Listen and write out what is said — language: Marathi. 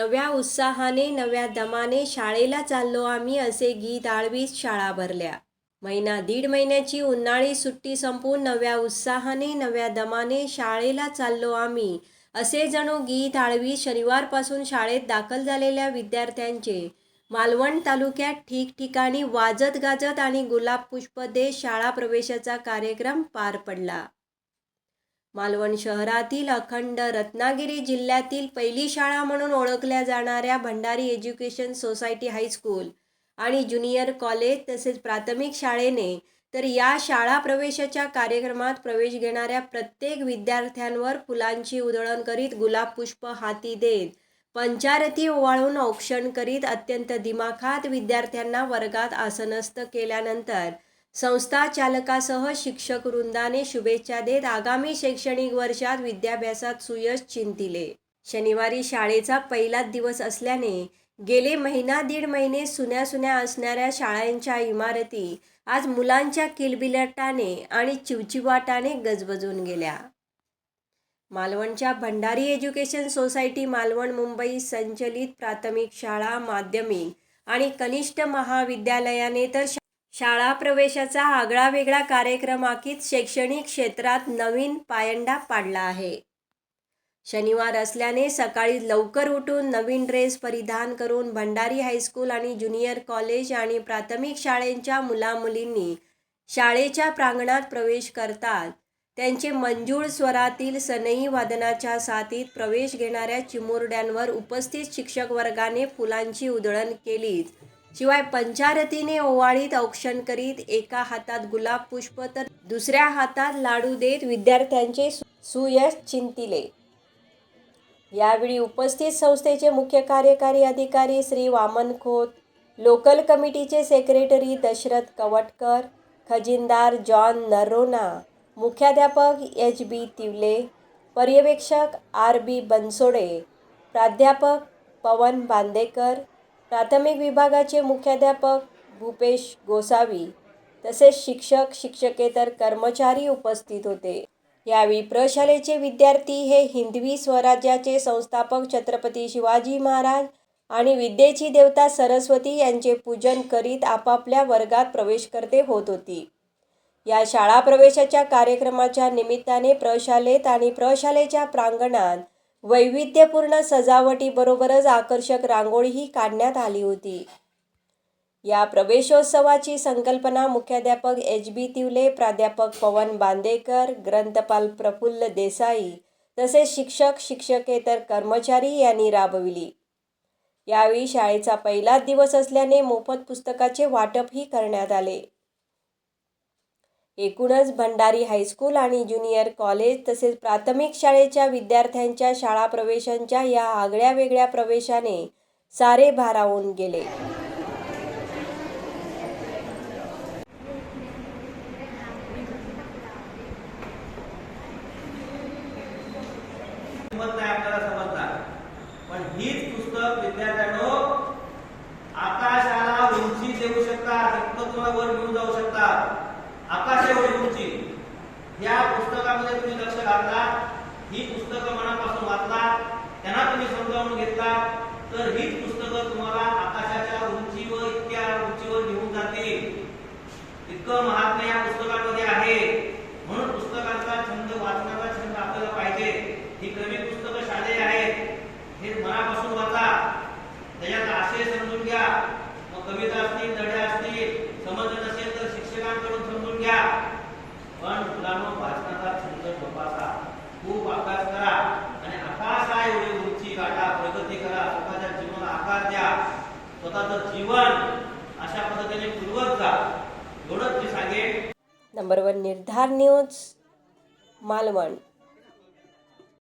नव्या उत्साहाने नव्या दमाने शाळेला चाललो आम्ही असे गीत आळवीत शाळा भरल्या. महिना दीड महिन्याची उन्हाळी सुट्टी संपून नव्या उत्साहाने नव्या दमाने शाळेला चाललो आम्ही. असे जणू गीत आळवी शनिवारपासून शाळेत दाखल झालेल्या विद्यार्थ्यांचे. मालवण तालुक्यात ठिकठिकाणी वाजत गाजत आणि गुलाब पुष्प देत शाळा प्रवेशाचा कार्यक्रम पार पडला. मालवण शहरातील अखंड रत्नागिरी जिल्ह्यातील पहिली शाळा म्हणून ओळखल्या जाणाऱ्या Bhandari education society high school आणि ज्युनियर कॉलेज तसेच प्राथमिक शाळेने तर या शाळा प्रवेशाच्या कार्यक्रमात प्रवेश घेणाऱ्या प्रत्येक विद्यार्थ्यांवर फुलांची उधळण करीत गुलाब पुष्प हाती देत पंचारती ओवाळून औक्षण करीत अत्यंत दिमाखात विद्यार्थ्यांना वर्गात आसनस्थ केल्यानंतर संस्था चालकासह शिक्षक वृंदाने शुभेच्छा देत आगामी शैक्षणिक वर्षात विद्याभ्यासात सुयश चिंतिले. शनिवारी शाळेचा पहिलाच दिवस असल्याने गेले महिना दीड महिने सुन्या सुन्या असणाऱ्या शाळांच्या इमारती आज मुलांच्या किलबिलाटाने आणि चिवचिवाटाने गजबजून गेल्या. मालवणच्या भंडारी एज्युकेशन सोसायटी मालवण मुंबई संचलित प्राथमिक शाळा माध्यमिक आणि कनिष्ठ महाविद्यालयाने तर शाळा प्रवेशाचा आगळा वेगळा कार्यक्रम आखीत शैक्षणिक क्षेत्रात नवीन पायंडा पाडला आहे. शनिवार असल्याने सकाळी लवकर उठून नवीन ड्रेस परिधान करून भंडारी हायस्कूल आणि ज्युनियर कॉलेज आणि प्राथमिक शाळेंच्या मुलामुलींनी शाळेच्या प्रांगणात प्रवेश करतात. त्यांचे मंजूळ स्वरातील सनई वादनाच्या साथीत प्रवेश घेणाऱ्या चिमुरड्यांवर उपस्थित शिक्षक वर्गाने फुलांची उधळण केलीच शिवाय पंचारतीने ओवाळीत औक्षण करीत एका हातात गुलाब पुष्प तर दुसऱ्या हातात लाडू देत विद्यार्थ्यांचे सु- सुयश चिंतिले. यावेळी उपस्थित संस्थेचे मुख्य कार्यकारी अधिकारी श्री वामन खोत लोकल कमिटीचे सेक्रेटरी दशरथ कवटकर खजिनदार जॉन नरोना मुख्याध्यापक एच बी तिवले पर्यवेक्षक आर बी बनसोडे प्राध्यापक पवन बांदेकर प्राथमिक विभागाचे मुख्याध्यापक भूपेश गोसावी तसेच शिक्षक शिक्षकेतर कर्मचारी उपस्थित होते. यावेळी प्रशालेचे विद्यार्थी हे हिंदवी स्वराज्याचे संस्थापक छत्रपती शिवाजी महाराज आणि विद्येची देवता सरस्वती यांचे पूजन करीत आपापल्या वर्गात प्रवेश करते होत होती. या शाळा प्रवेशाच्या कार्यक्रमाच्या निमित्ताने प्रशालेत आणि प्रशालेच्या प्रांगणात वैविध्यपूर्ण सजावटीबरोबरच आकर्षक रांगोळीही काढण्यात आली होती. या प्रवेशोत्सवाची संकल्पना मुख्याध्यापक एच. बी. तिवले प्राध्यापक पवन बांदेकर ग्रंथपाल प्रफुल्ल देसाई तसेच शिक्षक शिक्षकेतर कर्मचारी यांनी राबविली. यावेळी शाळेचा पहिलाच दिवस असल्याने मोफत पुस्तकाचे वाटपही करण्यात आले. एकूणच भंडारी हायस्कूल आणि ज्युनियर कॉलेज तसेच प्राथमिक शाळेच्या विद्यार्थ्यांच्या शाळा प्रवेशांच्या या आगळ्या वेगळ्या प्रवेशाने सारे भारावून गेले. तर हीच पुस्तकं तुम्हाला आकाशाच्या उंचीवर इतक्या उंचीवर घेऊन जाते इतकं महात्मा स्वतःचं जीवन अशा पद्धतीने पुरवत जा. एवढंच मी सांगेन. Number one Nirdhar news Malvan